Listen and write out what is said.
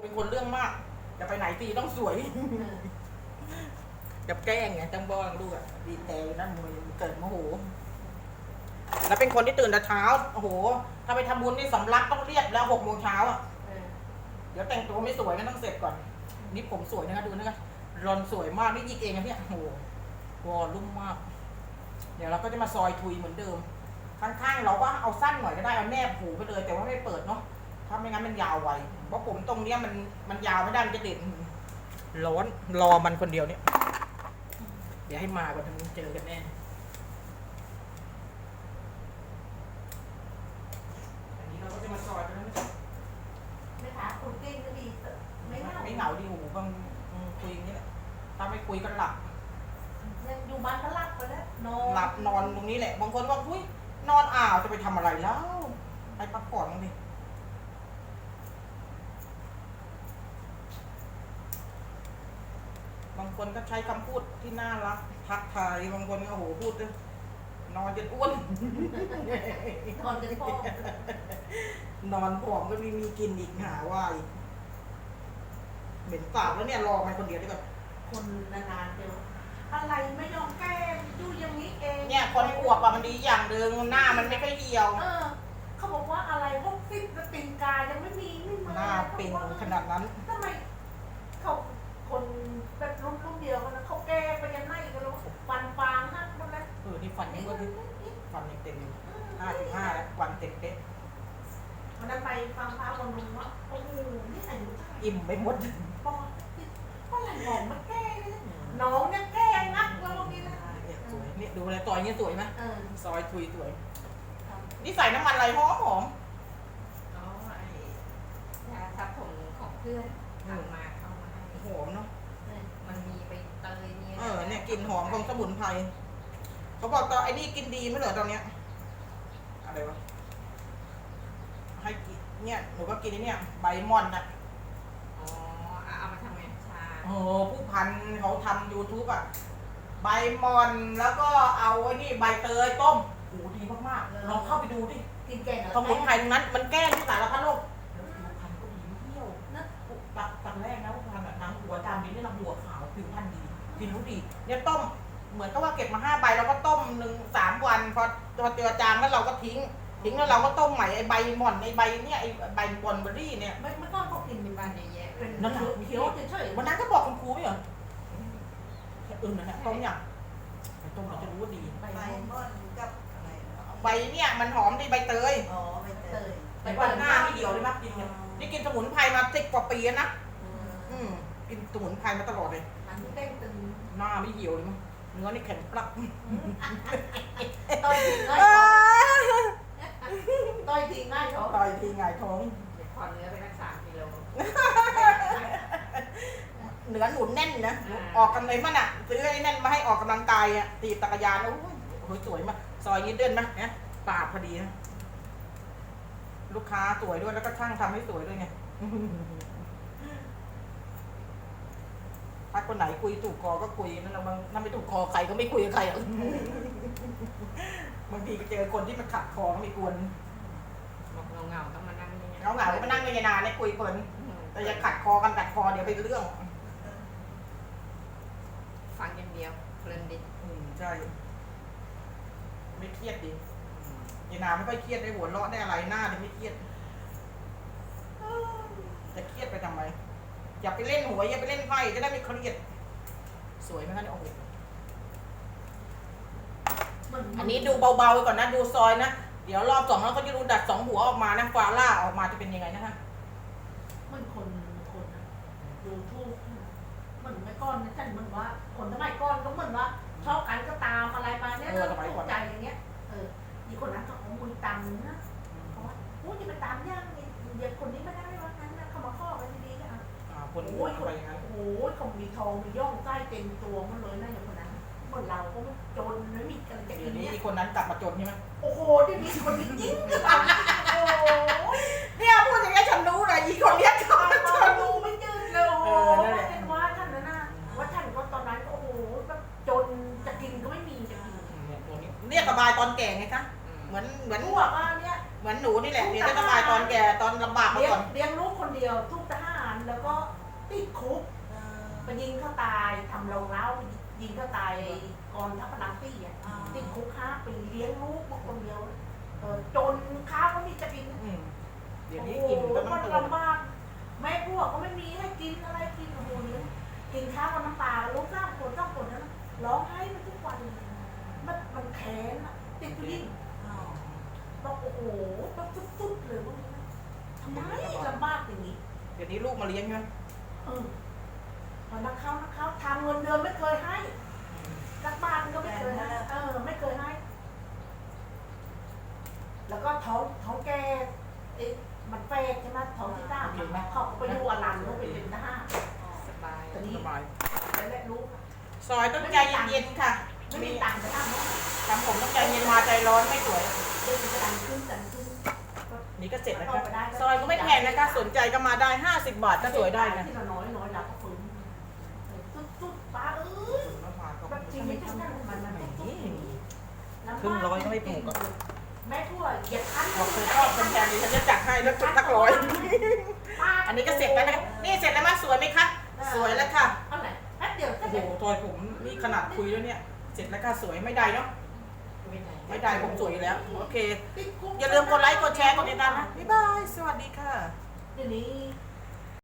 เป็นคนเรื่องมากจะไปไหนทีต้องสวยจะแกล้งไงจังบอลลูกอะดีแต่นั่นมวยเกิดโมโห แล้วเป็นคนที่ตื่นแต่เช้าโอ้โห ถ้าไปทำบุญนี่สำลักต้องเรียบแล้วหกโมงเช้าอะเดี๋ยวแต่งตัวไม่สวยก็ต้องเสร็จก่อน นี่ผมสวยนะคะดูนะคะรอนสวยมากนี่ยิกเองนะเนี่ยโอ้โหวอลลุ่มมาก เดี๋ยวเราก็จะมาซอยทุยเหมือนเดิมข้างๆเราก็เอาสั้นหน่อยก็ได้เอาแนบหูไปเลย แต่ว่าไม่เปิดเนาะ ถ้าไม่งั้นมันยาวไวเพราะผมตรงเนี้ยมันมันยาวไม่ได้มันจะเด็ดร้อนรอมันคนเดียวเนี่ย เดี๋ยวให้มาก่อนทางนี้เจอกันแน่อันนี้เราก็จะมาซอยกันแล้วนะไม่ถามคุณกิ้งก็ดีไม่เหงาไม่เหงาดีหูบางอืมคุยอย่างนี้แหละถ้าไม่คุยก็หลับ ยังอยู่บ้านก็หลับไปแล้วนอนหลับนอนตรงนี้แหละ บางคนว่าอุ้ยนอนอ่าวจะไปทำอะไรแล้ว ไปพักผ่อนบ้างดิางคนก็ใช้คำพูดที่น่ารักทักทายบางคนก็โอ้โหพูดด้วยนอนจนอ้วน นอนกันพ่อนอนผอมก็มีมีกินอีกหาว่าอีกเหม็นปากแล้วเนี่ยรอมันคนเดียวดีกว่าคนนานๆเดียวอะไรไม่ยอมแก้อยู่อย่างนี้เองเนี่ยคนอวบอะมันดีอย่างหนึ่งหน้ามันไม่ค่อยเหี่ยว เออ เขาบอกว่าอะไรพวกฟิตสติงกายังไม่มีไม่มาหน้าเป็นขนาดนั้น ทำไมเขาคนแบบ รุ่นรุ่นเดียวกันนะเขาแก้ไปยังไงกันแล้วฟันฟางหักหมดแล้วเออนี่ฟันนี่ก็ฟันยังเต็มอยู่ห้าสิบห้าแล้ววันเต็มเป๊ะวันนั้นไปฟังพระวันนึงว่าโอ้โหนี่อายุเท่าไหร่อิ่มไปหมดปอเมื่อไหร่หมองมันแก้เลยน้องเนี่ยแก้นักแล้วเมื่อกี้นะเนี่ยสวยเนี่ยดูอะไรต่อยเนี่ยสวยไหมเออซอยทุยสวยนี่ใส่น้ำมันอะไรหอมหอมเอาไอ้ยาซับผมของเพื่อนทำมา อมของสมุนไพรเขาบอกตอนไอ้นี่กินดีไม่เหรอตอนเนี้ยอะไรวะให้กินเนี่ยหนูก็กินไอ้เนี่ยใบม่อนน่ะอ๋อเอาเอามาทำไงชาโอ้โหผู้พันเขาทำ YouTube อะ ใบมอนแล้วก็เอาไอ้นี่ใบเตยต้มโอ้โหดีมากๆลองเข้าไปดูดิกินแกงสมุนไพรตรงนั้น มันแก้ทุกสารพัดโรค กินรู้ดีเนี่ยต้มเหมือนกับว่าเก็บมาห้าใบเราก็ต้มหนึ่งสามวันพอพอเจือจางแล้วเราก็ทิ้ง ทิ้งแล้วเราก็ต้มใหม่ไอ้ใบหม่อนไอ้ใบเนี่ยไอ้ใบบอนเบอรี่เนี่ยไม่ไม่ต้องเขากินเป็นบ้านเยอะแยะเป็นนั่นแหละเขียวเฉยๆวันนั้นก็บอกคุณครูไม่เหรอเออนั่นแหละต้มอย่างไอ้ต้มเราจะรู้ว่าดีใบใบม่อนม่อนกับอะไรนะใบเนี่ยมันหอมดีใบเตยอ๋อใบเตยแต่ว่าหน้าไม่เหี่ยวเลยมั้ยกินเนี่ยนี่กินสมุนไพรมาสิบกว่าปีแล้วนะอืมกินสมุนไพรมาตลอดเลย น้าไม่เหี่ยวเลยมั้งเนื้อนี่แข็งปลักต่อยทีง่ายท้องต่อยทีง่ายท้องต่อยทีหงายท้องเดี๋ยวขอเนื้อไปสักสามกิโลเนื้อหนุนแน่นนะอ่าออกกันเลยมั้งอะซื้อไอ้นั่นมาให้ออกกำลังกายอะตีจักรยานแล้วโอ้ยโอ้ยสวยมากซอยนี้เดินไหมเนี่ยปาดพอดีนะลูกค้าสวยด้วยแล้วก็ช่างทำให้สวยด้วยไง ถ้าคนไหนคุยถูกคอก็คุยนั่นเราบางถ้าไม่ถูกคอใครก็ไม่คุยกับใครอะบางทีก็เจอคนที่มันขัดคอก็ไม่กวนบอกเงาๆต้องมานั่งนี่เหงาเหงาๆก็มานั่งในนานเนี่ยคุยเพลินแต่อย่าขัดคอกันขัดคอเดี๋ยวเป็นเรื่อง ฟังอย่างเดียวเพลินดิอืมใช่ไม่เครียดดียายนาไม่ค่อยเครียดได้หัวเราะได้อะไรหน้าเนี่ยไม่เครียดจะเครียดไปทำไม อย่าไปเล่นหวยอย่าไปเล่นไพ่จะได้ไม่เครียดสวยไหมคะเนี่ยโอ้โหอันนี้ดูเบาๆไปก่อนนะดูซอยนะ เดี๋ยวรอบสองแล้วก็จะดูดัดสองหัวออกมานะฟาล่าออกมาจะเป็นยังไงนะคะมันคนคนดูทูกเหมือนไม่ก้อนนะฉันเหมือนว่าคนสมัยก่อนก็เหมือนว่าชอบกันก็ตามอะไรมาเนี่ยเออสมัยก่อนตกใจอย่างเงี้ยเอออีกคนนั้นก็เอามือตามนะเพราะว่าโอ้ยจะไปตามย่างนี่เด็กคนนี้ไอ่าคนโอ้ยอะไรอย่างนั้นโอ้ยเขามีทองมีย่องไส้เต็มตัวมันเลยนะอย่างคนนั้นเหมือนเราก็ไม่จนไม่มีกันจะกิเดี๋ยนวนี้เนี่ยอีกคนนั้นกลับมาจนใช่ไหมโอ้โหที่มีคนจริงๆคือแบบโอ้ยเนี่ยพูดอย่างนี้ยฉันรู้เลยอีกคนเนี้ยกลับมาจตอนนดูไม่ยืนเลยโอ้โหเออนั่นแหละเป็นว่าท่านนะนะว่าท่านก็ตอนนั้นก็โอ้โหแบบจนจะกินก็ไม่มีจะกินเนี่ยตัวนี้เนี่ยสบายตอนแก่ไงคะเหมือนเหมือนลูกว่าเนี่ยเหมือนหนูนี่แหละเดี๋ยวจะสบายตอนแก่ตอนลำบากมาเลี้ยก่งอนเลี้ยงลูกคนเดียวทุกท หารเลเขาตายทำโรงเล้ายิงเขาตายก่อนทัพพลังตี้อะอ่าติดคุกห้าปีเลี้ยงลูกมาคนเดียวเออจนข้าวก็ไมีจะกินอืมเดี๋ยวโอ้นี้โหกินก็ต้อมังนเติมลำบากแม่พวกก็ไม่มีให้กินอะไรกินโอ้โหเลี้ยงกินข้าวกับน้ำปลาลูกสามคนสองคนนั้นร้องไห้มันทุกวันเลยมันมันแค้นอะติดผู้หญิงอ๋อบอกโอ้โหแบบสุดๆเลยว่าทำไมลำบากอย่างนี้ เดี๋ยวนี้ลูกมาเลี้ยงใช่ไหม เออพอนักเข้านักเข้าทางเงินเดือนไม่เคยให้รักบ้านก็ไม่เคยให้เออ ไม่เคยให้ แล้วก็ท้องท้องแก่เอ๊ะมันแฟกใช่ไหมท้องที่เก้าเขาก็ไปดูอลันเขาไปเป็นทหารสบายตอนนี้สบายแล้วแม่ลูกซอยต้องใจเย็นๆค่ะไม่มีมีตังค์จะทำเนาะทำผมต้องใจเย็นมาใจร้อนไม่สวยเดินไปดันขึ้นดันขึ้น นี่ก็เสร็จแล้วค่ะซอยก็ไม่แพงนะคะ สนใจก็มาได้50บาทก็สวยได้นะที่เราน้อยน้อยเราก็ฟื้นสุดๆป้าเอ้ยแบบชีวิตที่นั่นมันมันต้องทุกข์อย่างนี้ลำบากครึ่งร้อยก็ไม่ถูกอะแม่ทั่วเหยียดคันบอกเธอชอบเป็นแพงดิฉันจะจัดให้แล้วจุดทักร้อย อันนี้ก็เสร็จแล้วนะนี่เสร็จแล้วมั้ยสวยไหมคะ สวยแล้วค่ะเท่าไหร่แป๊บเดียวก็โอ้โหเสร็จซอยผมนี่ขนาดคุยแล้วเนี่ย เสร็จแล้วค่ะสวยไม่ได้เนาะ ไม่ได้ผมสวยอยู่แล้ว โอเคติดคุกอย่าลืมกดไลค์ กดแชร์ กดติดตามนะ บ๊ายบาย สวัสดีค่ะ เดี๋ยวนี้